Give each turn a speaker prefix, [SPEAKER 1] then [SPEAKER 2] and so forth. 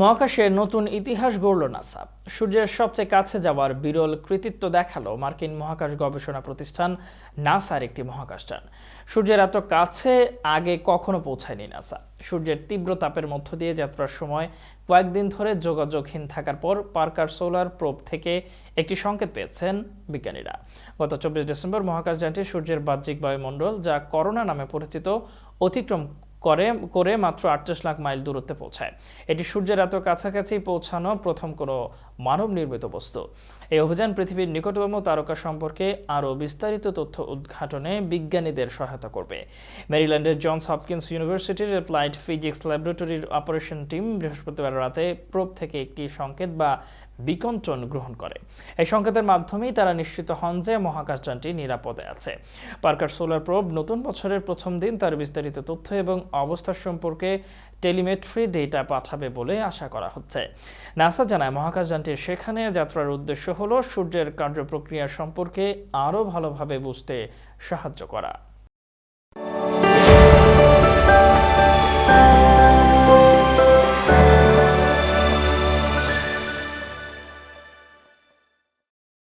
[SPEAKER 1] মহাকাশে নতুন ইতিহাস গড়ল নাসা। সূর্যের সবচেয়ে কাছে যাওয়ার বিরল কৃতিত্ব দেখাল মার্কিন মহাকাশ গবেষণা প্রতিষ্ঠান নাসার একটি মহাকাশযান। সূর্যের এত কাছে আগে কখনো পৌঁছায়নি নাসা। সূর্যের তীব্র তাপের মধ্য দিয়ে যাত্রার সময় কয়েকদিন ধরে যোগাযোগহীন থাকার পর পার্কার সোলার প্রোব থেকে একটি সংকেত পেয়েছেন বিজ্ঞানীরা। গত চব্বিশ ডিসেম্বর মহাকাশযানটি সূর্যের বাহ্যিক বায়ুমণ্ডল, যা করোনা নামে পরিচিত, অতিক্রম করে করে মাত্র আটত্রিশ লাখ মাইল দূরত্বে পৌঁছায়। এটি সূর্যের এত কাছাকাছি পৌঁছানো প্রথম কোনো মানব নির্মিত বস্তু। এই অভিযান পৃথিবীর নিকটতম তারকা সম্পর্কে আরও বিস্তারিত তথ্য উদ্ঘাটনে বিজ্ঞানীদের সহায়তা করবে। মেরিল্যান্ডের জনস হপকিন্স ইউনিভার্সিটির অ্যাপ্লাইড ফিজিক্স ল্যাবরেটরির অপারেশন টিম বৃহস্পতিবার রাতে প্রোব থেকে একটি সংকেত বা বিকন্টন গ্রহণ করে। এই সংকেতের মাধ্যমেই তারা নিশ্চিত হন যে মহাকাশযানটি নিরাপদে আছে। পার্কার সোলার প্রোব নতুন বছরের প্রথম দিন তার বিস্তারিত তথ্য এবং অবস্থা সম্পর্কে টেলিমেট্রি ডেটা পাঠাবে বলে আশা করা হচ্ছে। নাসা জানায় মহাকাশযানটির সেখানে যাত্রার উদ্দেশ্য হল সূর্যের কার্যপ্রক্রিয়া সম্পর্কে আরও ভালোভাবে বুঝতে সাহায্য করা।